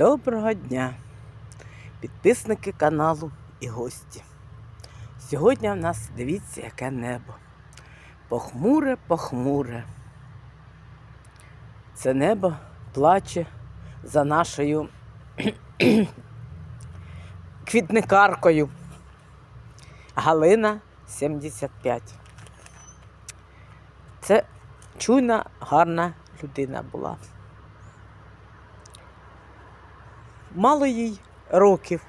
Доброго дня, підписники каналу і гості. Сьогодні в нас дивіться, яке небо. Похмуре, похмуре. Це небо плаче за нашою квітникаркою. Галина 75. Це чуйна, гарна людина була. Мало їй років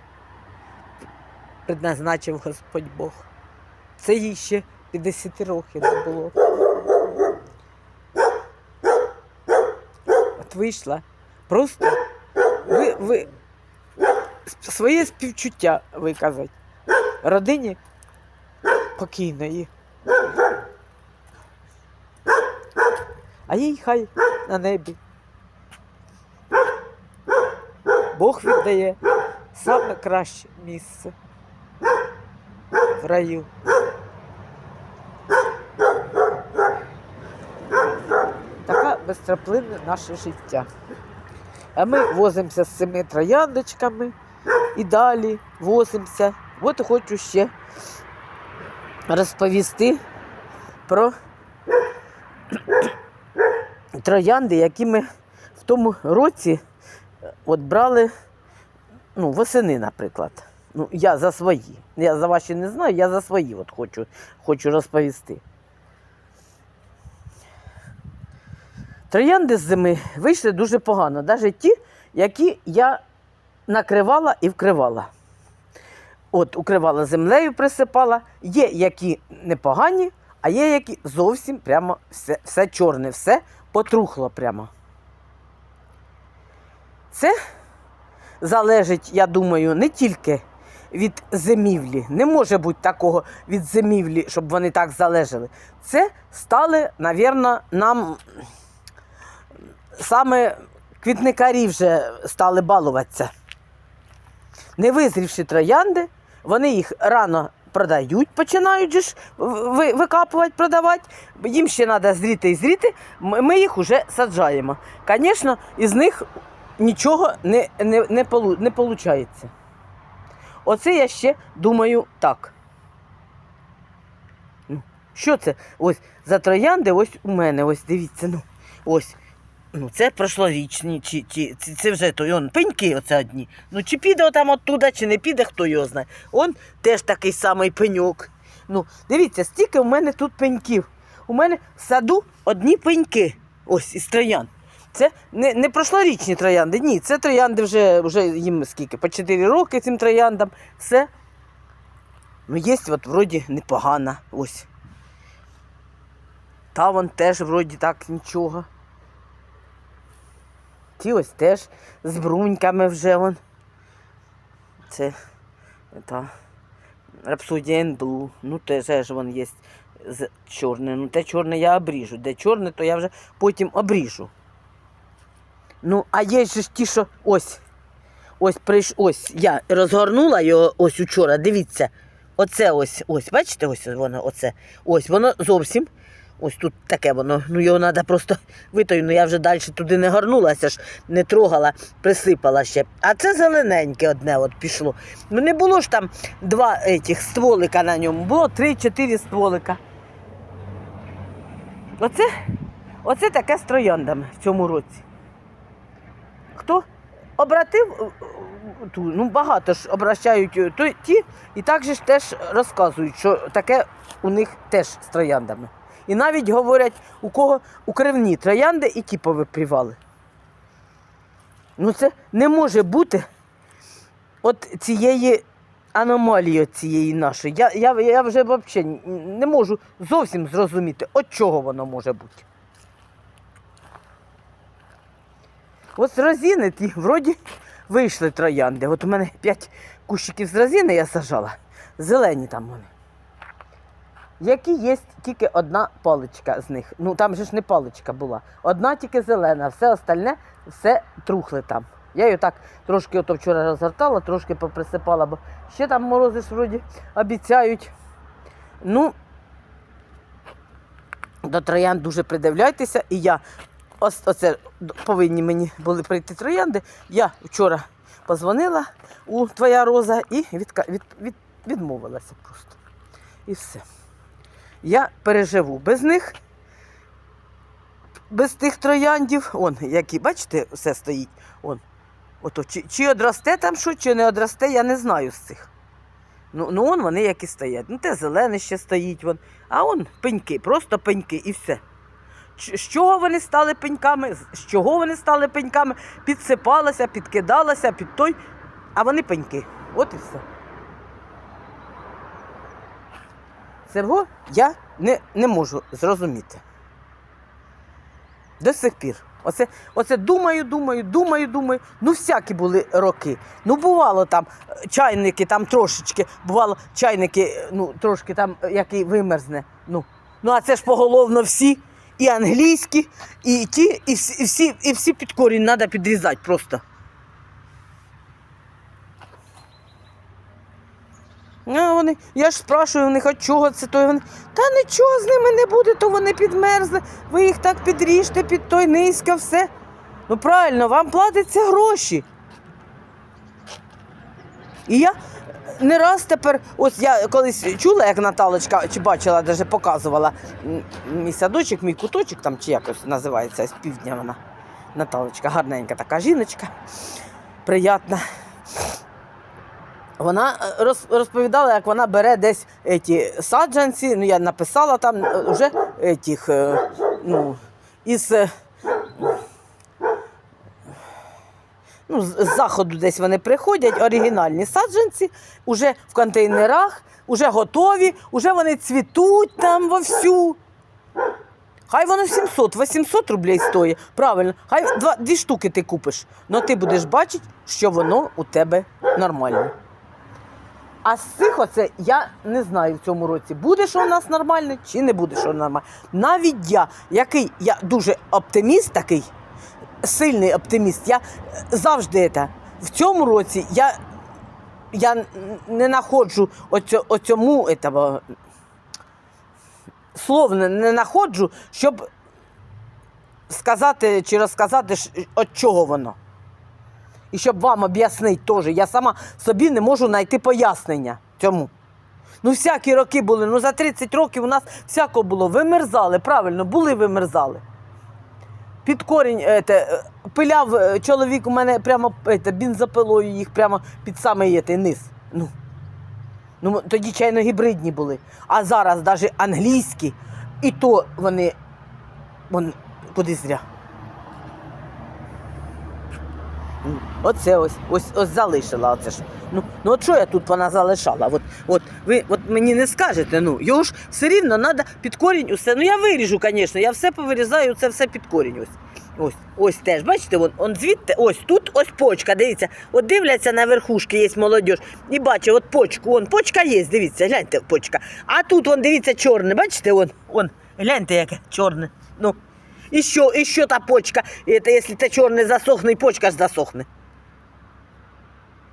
предназначив Господь Бог. Це їй ще 50 років не було. От вийшла просто ви, ви, своє співчуття виказати родині покійної. А їй хай на небі. Бог віддає саме краще місце в раю. Така безтраплинне наше життя. А ми возимося з цими трояндочками і далі возимося. От хочу ще розповісти про троянди, які ми в тому році от брали ну, восени, наприклад. Ну, я за свої. Я за ваші не знаю, я за свої от хочу, хочу розповісти. Троянди з зими вийшли дуже погано, навіть ті, які я накривала і вкривала. От, укривала землею, присипала. Є які непогані, а є які зовсім прямо все, все чорне, все потрухло прямо. Це залежить, я думаю, не тільки від зимівлі. Не може бути такого від зимівлі, щоб вони так залежали. Це стали, навірно, нам саме квітникарі вже стали балуватися. Не визрівши троянди, вони їх рано продають, починають ж викапувати, продавати. Їм ще треба зріти і зріти, ми їх вже саджаємо. Звісно, із них нічого не, не, не, полу, не виходить. Оце я ще думаю так. Ну, Що це? Ось за троянди, ось у мене, ось дивіться, ну, ось. Ну, це прошлорічні, чи, чи, це, це вже той он, пеньки оце одні. Ну, чи піде там оттуда, чи не піде, хто його знає. Он теж такий самий пеньок. Ну, дивіться, стільки в мене тут пеньків. У мене в саду одні пеньки. Ось із троян. Це не, не прошлорічні троянди, ні, це троянди вже, вже їм скільки, по 4 роки цим трояндам. Все. Ну, є от вроді непогана. Ось. Та вон теж вроді так нічого. Ті ось теж з бруньками вже вон. Це та, Rhapsodian Blue. Ну теж вон є з чорне. Ну те чорне я обріжу. Де чорне, то я вже потім обріжу. Ну, а є ж ті, що ось. Ось прийш, ось я розгорнула його ось учора. Дивіться, оце ось, ось, бачите, ось воно, оце. Ось воно зовсім. Ось тут таке воно. Ну його треба просто витою. Ну я вже далі туди не горнулася ж, не трогала, присипала ще. А це зелененьке одне от пішло. Ну не було ж там два етих стволика на ньому, було три-чотири стволика. Оце, оце таке з трояндами в цьому році. Хто обратив, е, е, ну багато ж обращають е, ті, і так же ж теж розказують, що таке у них теж з трояндами. І навіть говорять, у кого укривні троянди і ті повипрівали. Ну це не може бути от цієї аномалії цієї нашої. Я, я, я вже взагалі не можу зовсім зрозуміти, от чого воно може бути. От з розини ті вроді вийшли троянди. От у мене п'ять кущиків з розини я сажала. Зелені там вони. Які є тільки одна паличка з них. Ну там же ж не паличка була. Одна тільки зелена, все остальне все трухле там. Я її так трошки ото вчора розгортала, трошки поприсипала, бо ще там морози ж вроді обіцяють. Ну, до троян дуже придивляйтеся, і я ось, оце повинні мені були прийти троянди. Я вчора позвонила у твоя роза і відка, від, від, відмовилася просто. І все. Я переживу без них, без тих трояндів. Он, які, бачите, все стоїть. Он. Ото, чи, чи одросте там що, чи не одросте, я не знаю з цих. Ну, ну он вони які стоять. Ну, те зелене ще стоїть, вон. а он пеньки, просто пеньки і все. З чого вони стали пеньками? З з чого вони стали пеньками? Підсипалася, підкидалася під той, а вони пеньки. От і все. Цього я не, не можу зрозуміти. До сих пір. Оце, оце думаю, думаю, думаю, думаю. Ну, всякі були роки. Ну, бувало там е, чайники, там трошечки, бувало чайники, е, ну, трошки там, е, який вимерзне. Ну, ну а це ж поголовно всі, і англійські, і ті, і всі, і всі, під корінь треба підрізати просто. А вони, я ж спрашую у них, а чого це той вони. Та нічого з ними не буде, то вони підмерзли. Ви їх так підріжте під той низько, все. Ну правильно, вам платяться гроші. І я не раз тепер, ось я колись чула, як Наталочка, чи бачила, навіть показувала мій садочок, мій куточок там, чи якось називається з півдня вона. Наталочка, гарненька така жіночка, приятна. Вона е, розповідала, як вона бере десь ті саджанці, ну я написала там е, вже етіх, е, ну, із, ну, з заходу десь вони приходять, оригінальні саджанці, уже в контейнерах, уже готові, уже вони цвітуть там вовсю. Хай воно 700-800 рублей стоїть. Правильно, хай два, дві штуки ти купиш, але ти будеш бачити, що воно у тебе нормальне. А з цих оце я не знаю в цьому році, буде що у нас нормально чи не буде що нормально. Навіть я, який я дуже оптиміст такий, сильний оптиміст, я е, завжди це. В цьому році я, я не знаходжу оцю, оцьому этого, слов не, не знаходжу, щоб сказати чи розказати, від чого воно. І щоб вам об'яснити теж, я сама собі не можу знайти пояснення цьому. Ну, всякі роки були, ну за 30 років у нас всяко було. Вимерзали, правильно, були вимерзали. Під корінь ете, е, пиляв е, чоловік у мене прямо ете, бензопилою їх прямо під самий ете, низ. Ну. ну, тоді чайно гібридні були. А зараз навіть англійські, і то вони, вони куди зря. Ну, Оце ось, ось, ось залишила. Оце ж. Ну, ну от що я тут вона залишала? От, от, ви от мені не скажете, ну, його ж все рівно треба під корінь усе. Ну я виріжу, звісно, я все повирізаю, це все під корінь. Ось. Ось, ось теж, бачите, вон, он звідти, ось тут ось почка, дивіться, от дивляться на верхушки, є молодь, і бачить, от почку, вон, почка є, дивіться, гляньте, почка. А тут, вон, дивіться, чорне, бачите, вон, вон, гляньте, яке чорне. Ну, і що, і що та почка? Це, якщо те чорне засохне, і почка ж засохне.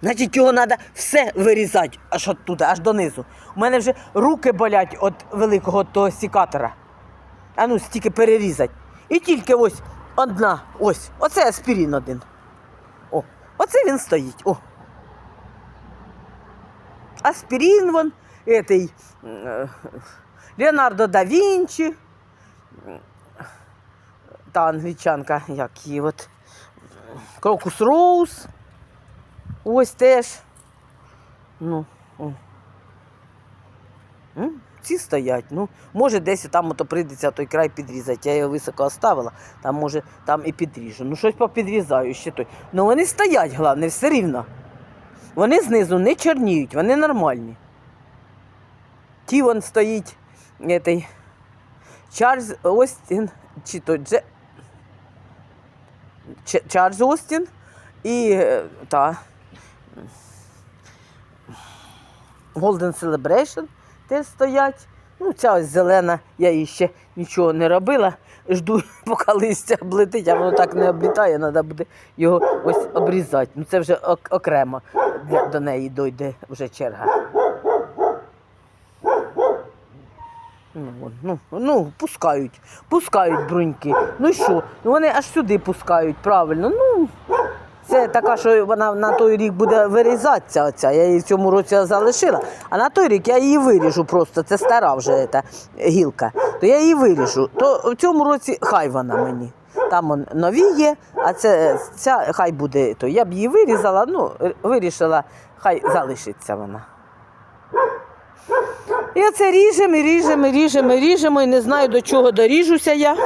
Значить, його треба все вирізати аж оттуда, аж донизу. У мене вже руки болять від великого того сікатора. А ну, стільки перерізати. І тільки ось одна, ось, оце аспірин один. О, оце він стоїть. О. Аспірин вон, етий, е, Леонардо да Вінчі, та англічанка, як її от, Крокус Роуз. Ось теж. Ну. Ці стоять. Ну, може, десь там ото прийдеться той край підрізати. Я його високо оставила, там може там і підріжу. Ну, щось попідрізаю ще той. Ну вони стоять, головне, все рівно. Вони знизу не чорніють, вони нормальні. Ті вон стоїть етий, Чарльз Остін, чи то Дже... Чарльз Остін і е, та Golden Celebration теж стоять. Ну, ця ось зелена, я їй ще нічого не робила. Жду, поки листя облетить, а воно так не облітає, треба буде його ось обрізати. Ну це вже окремо до неї дойде вже черга. Ну, ну, ну, пускають, пускають бруньки. Ну що? Ну, Вони аж сюди пускають, правильно. Ну, це така, що вона на той рік буде вирізатися. Оця. Я її в цьому році залишила, а на той рік я її виріжу просто. Це стара вже та гілка. То я її виріжу. То в цьому році хай вона мені. Там нові є, а це, ця хай буде. То я б її вирізала, ну, вирішила, хай залишиться вона. І оце ріжемо, і ріжемо, і ріжемо, і ріжемо, і не знаю, до чого доріжуся я.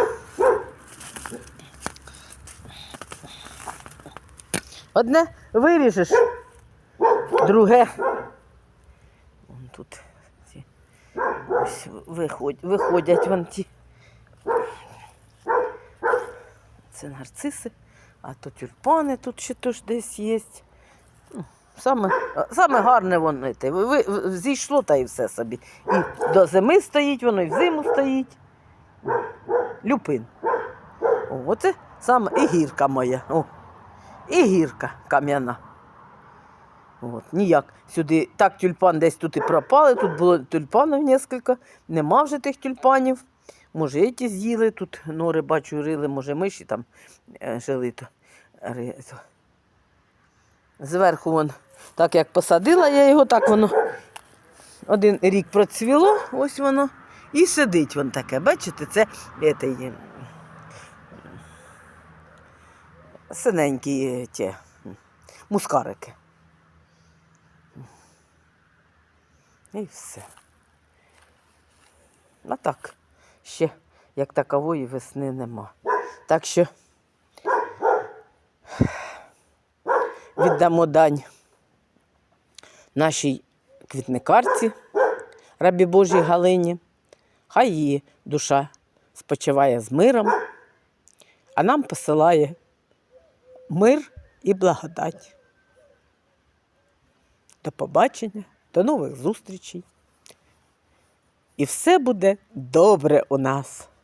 Одне виріжеш, друге. Вон тут ці виходять, виходять вон ті. Це нарциси, а то тюльпани тут ще теж десь є. Саме, саме гарне воно. Ви, зійшло та і все собі. І до зими стоїть, воно і в зиму стоїть. Люпин. Оце саме і гірка моя. О, і гірка кам'яна. От, ніяк. Сюди так тюльпан десь тут і пропали. Тут було тюльпанів кілька. Нема вже тих тюльпанів. Може, і ті з'їли, тут нори бачу, рили, може, миші там е, жили. То. Зверху вон, так як посадила я його, так воно один рік процвіло, ось воно, і сидить воно таке. Бачите, це є, синенькі ті, мускарики. І все. А так, ще як такової весни нема. Так що віддамо дань нашій квітникарці, рабі Божій Галині. Хай її душа спочиває з миром, а нам посилає мир і благодать. До побачення, до нових зустрічей. І все буде добре у нас.